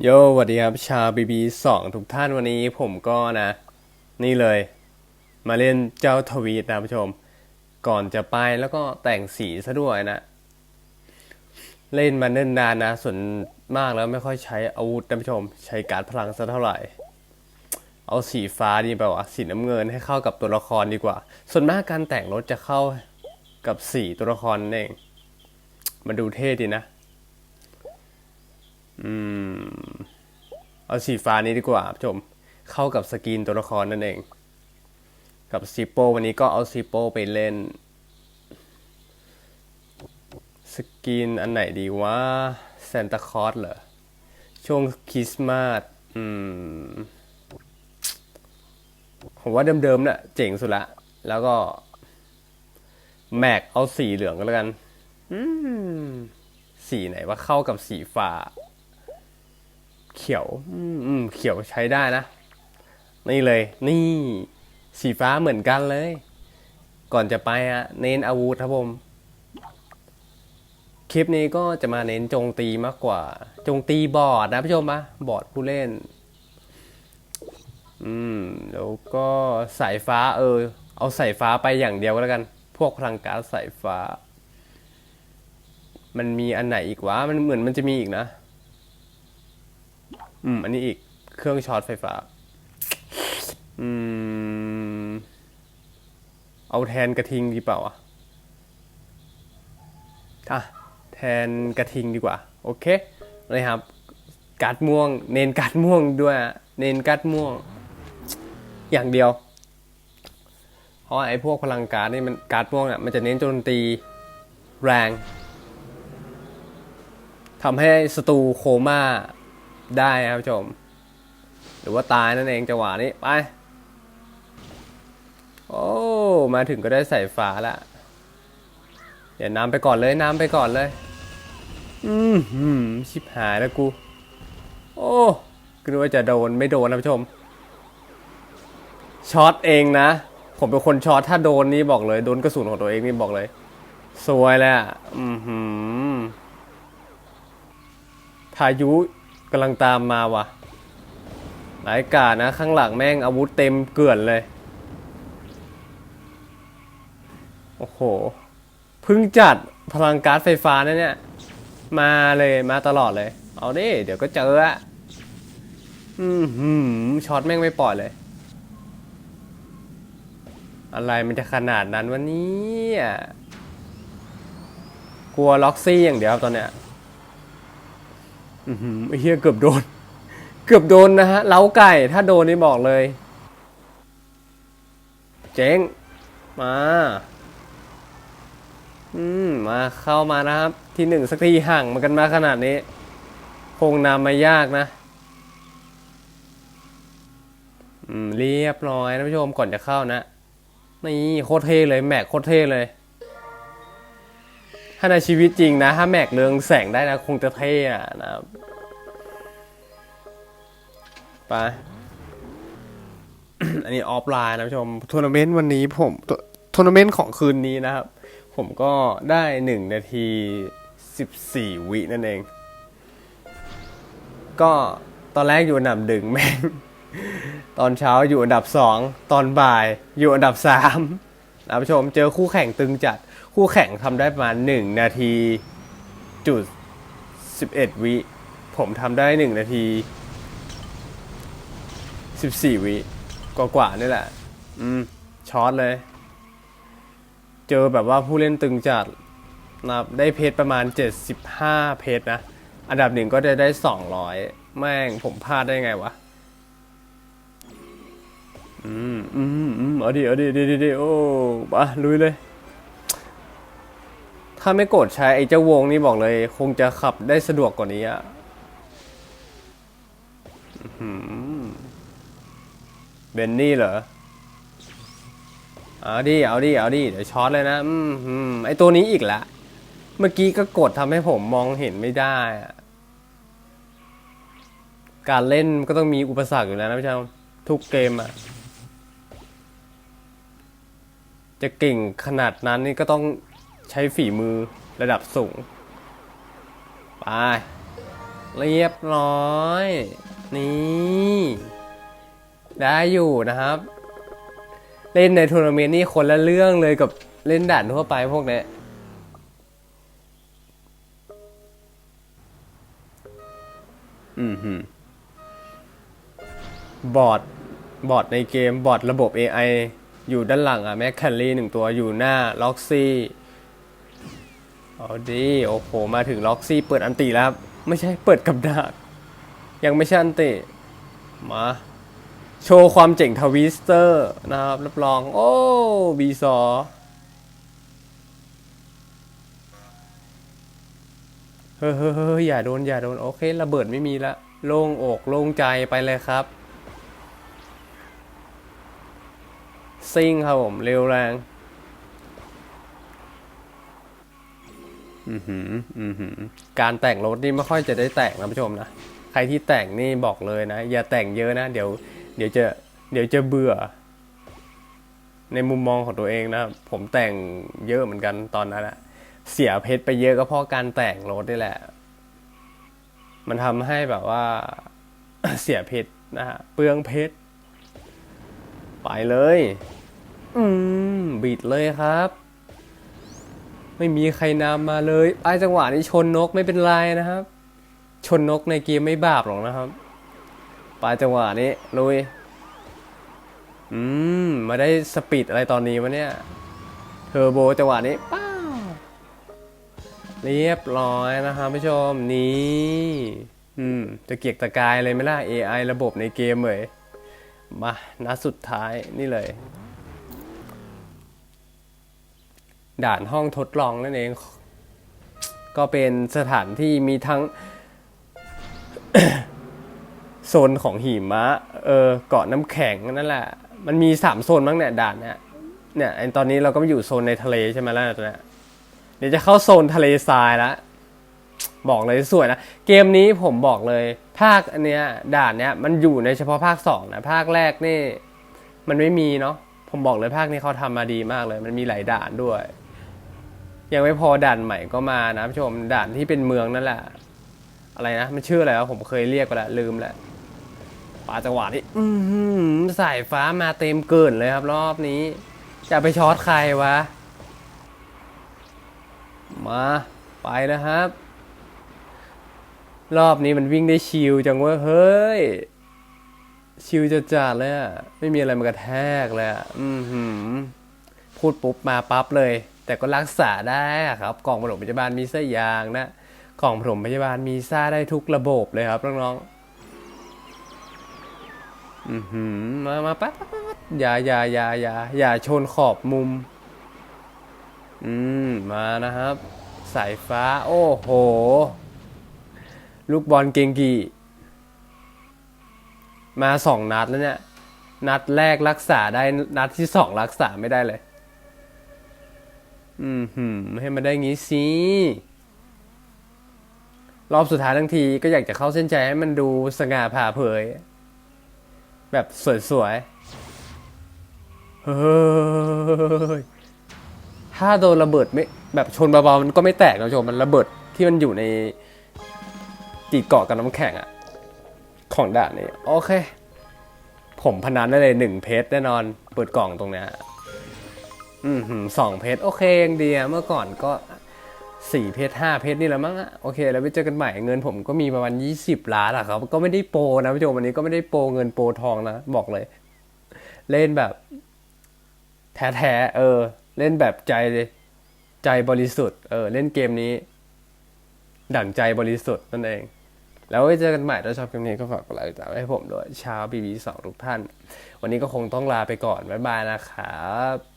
โยสวัสดีครับ ชาวบีบีสองทุกท่านวันนี้ผมก็นะ นี่เลย มาเล่นเจ้าทวีตนะผู้ชม ก่อนจะไปแล้วก็แต่งสีซะด้วยนะ เล่นมาเนิ่นนานนะ ส่วนมากแล้วไม่ค่อยใช้อาวุธนะผู้ชม ใช้การพลังซะเท่าไหร่ เอาสีฟ้าดีแบบว่าสีน้ำเงินให้เข้ากับตัวละครดีกว่า ส่วนมากการแต่งรถจะเข้ากับสีตัวละครนั่นเองมันดูเท่ดีนะ อืม เอาสีฟ้านี้ดีกว่าชม เข้ากับสกินตัวละครนั่นเอง กับซีโปวันนี้ก็เอาซีโปไปเล่น สกินอันไหนดีว่าซนตาคลอสเหรอ ช่วงคริสต์มาส อืม ผมว่าเดิมๆน่ะ เจ๋งสุดละ แล้วก็ แม็กเอาสีเหลืองก็แล้วกัน อืม สีไหนว่าเข้ากับสีฟ้า เขียวอืมเขียวใช้ได้นะ นี่เลย นี่สีฟ้าเหมือนกันเลย ก่อนจะไปอะเน้นอาวุธครับผม คลิปนี้ก็จะมาเน้นโจงตีมากกว่า โจงตีบอร์ดนะผู้ชมปะบอร์ดผู้เล่น อืม แล้วก็สายฟ้าเออ เอาสายฟ้าไปอย่างเดียวก็แล้วกัน พวกพลังการสายฟ้า มันมีอันไหนอีกวะ มันเหมือนมันจะมีอีกนะ อืม อันนี้อีกเครื่องช็อตไฟฟ้า อืม เอาแทนกระทิงดีเปล่าอะอะแทนกระทิงดีกว่า โอเคเลยครับการ์ดม่วง เน้นการ์ดม่วงด้วย เน้นการ์ดม่วง อย่างเดียว เพราะไอ้พวกพลังการนี่มันการ์ดม่วงอะ มันจะเน้นโจมตีแรงทำให้ศัตรูโคม่า ได้ครับผู้ชม หรือว่าตายนั่นเองจังหวะนี้ไป โอ้ มาถึงก็ได้ใส่ฟ้าละเดี๋ยวน้ำไปก่อนเลยนำไปก่อนเลย อืมหืมชิบหายแล้วกู โอ้ก็นึกว่าจะโดนไม่โดนนะผู้ชม ช็อตเองนะ ผมเป็นคนช็อตถ้าโดนนี่บอกเลย โดนกระสุนของตัวเองนี่บอกเลย สวยเลยอะ อืมหืมพายุ กำลังตามมาว่ะหลายกาดนะ ข้างหลังแม่งอาวุธเต็มเกลื่อนเลย โอ้โหพิ่งจัดพลังการ์ดไฟฟ้านะเนี่ย มาเลยมาตลอดเลย เอาดิ เดี๋ยวก็เจออะอืมหืมช็อตแม่งไม่ปล่อยเลย อะไรมันจะขนาดนั้นวันนี้กลัวล็อกซี่อย่างเดียวครับตอนเนี้ย อือเฮียเกือบโดน เกือบโดนนะฮะ เล้าไก่ ถ้าโดนนี่บอกเลย เจ๊ง มา อืม มาเข้ามานะครับ ที่หนึ่งสักทีห่างมากันมาขนาดนี้ คงนำมายากนะ อืม เรียบร้อยนะผู้ชมก่อนจะเข้านะ นี่โคตรเท่เลย แม็กโคตรเท่เลย ถ้าในชีวิตจริงนะ ถ้าแม็กเรืองแสงได้นะ คงจะเท่อะนะครับไปอันนี้ออฟไลน์นะผู้ชมทัวร์นาเมนต์วันนี้ผมทัวร์นาเมนต์ของคืนนี้นะครับ ผมก็ได้หนึ่งนาทีสิบสี่วินั่นเอง ก็ตอนแรกอยู่อันดับหนึ่งแม่งตอนเช้าอยู่อันดับสองตอนบ่ายอยู่อันดับสาม นผู้ชมเจอคู่แข่งตึงจัดคู่แข่งทำได้ประมาณหนึ่งนาทีจุดสิบเอ็ดวิ ผมทำได้หนึ่งนาทีสิบสี่วิกว่ากว่านี่แหละ อืมช็อตเลย เจอแบบว่าผู้เล่นตึงจัดนะได้เพจประมาณ 75 เพจนะ อันดับหนึ่งก็จะได้ 200 แม่งผมพลาดได้ไงวะ เอาดิเอาดิดิดิดิโอ้ปะลุยเลย ถ้าไม่กดใช้ไอ้เจ้าวงนี่บอกเลย คงจะขับได้สะดวกกว่านี้อะเบนนี่เหรอ เอาดิ เอาดิ เอาดิ เดี๋ยวช็อตเลยนะ อืมอืมไอตัวนี้อีกละ เมื่อกี้ก็กดทำให้ผมมองเห็นไม่ได้ การเล่นก็ต้องมีอุปสรรคอยู่แล้วนะพี่ชาทุกเกมอะ จะเก่งขนาดนั้นนี่ก็ต้องใช้ฝีมือระดับสูง ไป เรียบร้อย นี่ ได้อยู่นะครับ เล่นในทัวร์นาเมนต์นี่คนละเรื่องเลยกับเล่นด่านทั่วไปพวกเนี้ยอืมหืมบอร์ดบอร์ดในเกมบอร์ดระบบ AI อยู่ด้านหลังอะแม็กแคลรี่หนึ่งตัวอยู่หน้าล็อกซี่เอาดีโอ้โห มาถึงล็อกซี่เปิดอันติแล้วครับ ไม่ใช่เปิดกับดักยังไม่ใช่อันติมา โชว์ความเจ๋งทวิสเตอร์นะครับ รับรอง โอ้บีซอเฮ้ยเฮ้ยเฮ้ยอย่าโดน อย่าโดน โอเค ระเบิดไม่มีละ โล่งอก โล่งใจไปเลยครับ ซิ่งครับผมเร็วแรง อือหือ อือหือ การแต่งรถนี่ไม่ค่อยจะได้แต่งนะผู้ชมนะ ใครที่แต่งนี่บอกเลยนะ อย่าแต่งเยอะนะ เดี๋ยว เดี๋ยวจะ เดี๋ยวจะเบื่อ ในมุมมองของตัวเองนะ ผมแต่งเยอะเหมือนกันตอนนั้นอะเสียเพชรไปเยอะก็เพราะการแต่งรถนี่แหละ มันทำให้แบบว่า เสียเพชรนะฮะ เปลืองเพชร ไปเลย อืม บิดเลยครับ ไม่มีใครนำมาเลยไอ้จังหวะนี้ชนนกไม่เป็นไรนะครับ ชนนกในเกมไม่บาปหรอกนะครับปลายจังหวะนี้ลุย อืม มาได้สปีดอะไรตอนนี้วะเนี่ย เทอร์โบจังหวะนี้ป้าวเรียบร้อยนะครับผู้ชม นี่ อืม จะเกียกตะกายเลยไหมล่ะ AI ระบบในเกมเลย มานัดสุดท้ายนี่เลย ด่านห้องทดลองนั่นเอง ก็เป็นสถานที่มีทั้ง โซนของหิมะเออเกาะน้ำแข็งนั่นแหละ มันมีสามโซนบ้างเนี่ยด่านเนี่ยเนี่ยตอนนี้เราก็มาอยู่โซนในทะเลใช่ไหมล่ะตอนเนี้ยเดี๋ยวจะเข้าโซนทะเลทรายแล้ว บอกเลยสวยนะ เกมนี้ผมบอกเลยภาคอันเนี้ยด่านเนี้ยมันอยู่ในเฉพาะภาคสองนะภาคแรกนี่ มันไม่มีเนาะผมบอกเลยภาคนี้เขาทำมาดีมากเลย มันมีหลายด่านด้วย ยังไม่พอด่านใหม่ก็มานะผู้ชมด่านที่เป็นเมืองนั่นแหละ อะไรนะมันชื่ออะไรวะผมเคยเรียกไปแล้วลืมแล้วปาจังหวะนี้อื้อหือสายฟ้ามาเต็มเกินเลยครับ รอบนี้ จะไปช็อตใครวะ มาไปแล้วครับ รอบนี้มันวิ่งได้ชิลจังว้ยเฮ้ย ชิลจะจัดเลยอะไม่มีอะไรมากระแทกเลยอะอือหือพูดปุ๊บมาปั๊บเลย แต่ก็รักษาได้ครับกล่องปฐมพยาบาลมีไส้ยางนะกล่องปฐมพยาบาลมีซ่าได้ทุกระบบเลยครับน้องๆอือหือมามาปั๊บปั๊บปั๊บอย่าอย่าอย่าอย่าอย่าชนขอบมุม อืมมานะครับ สายฟ้า โอ้โห ลูกบอลเกงกีมาสองนัดแล้วเนี่ย นัดแรกรักษาได้นัดที่สองรักษาไม่ได้เลย อืมหืมให้มันได้งี้สิรอบสุดท้ายทั้งทีก็อยากจะเข้าเส้นใจให้มันดูสง่าผ่าเผย แบบสวยๆเฮ้ยถ้าโดนระเบิดไม่แบบชนเบาๆมันก็ไม่แตกนะชมมันระเบิดที่มันอยู่ใน ติดเกาะกับน้ำแข็งอะของด่านนี้โอเค ผมพนันได้เลยหนึ่งเพชรแน่นอน เปิดกล่องตรงเนี้ยอืมหืมสองเพชรโอเคยังดีอะเมื่อก่อนก็สี่เพชรห้าเพชรนี่แหละมั้งอะโอเค แล้วไปเจอกันใหม่เงินผมก็มีประมาณยี่สิบล้านอะครับ ก็ไม่ได้โปรนะผู้ชมวันนี้ก็ไม่ได้โปรเงินโปรทองนะบอกเลย เล่นแบบ แท้ๆเออ เล่นแบบใจเลยใจบริสุทธิ์เออ เล่นเกมนี้ ดั่งใจบริสุทธิ์นั่นเอง แล้วไว้เจอกันใหม่ถ้าชอบคลิปนี้ก็ฝากกดไลค์ติดตามให้ผมด้วยชาวบีบีสองทุกท่าน วันนี้ก็คงต้องลาไปก่อนบ๊ายบายนะครับ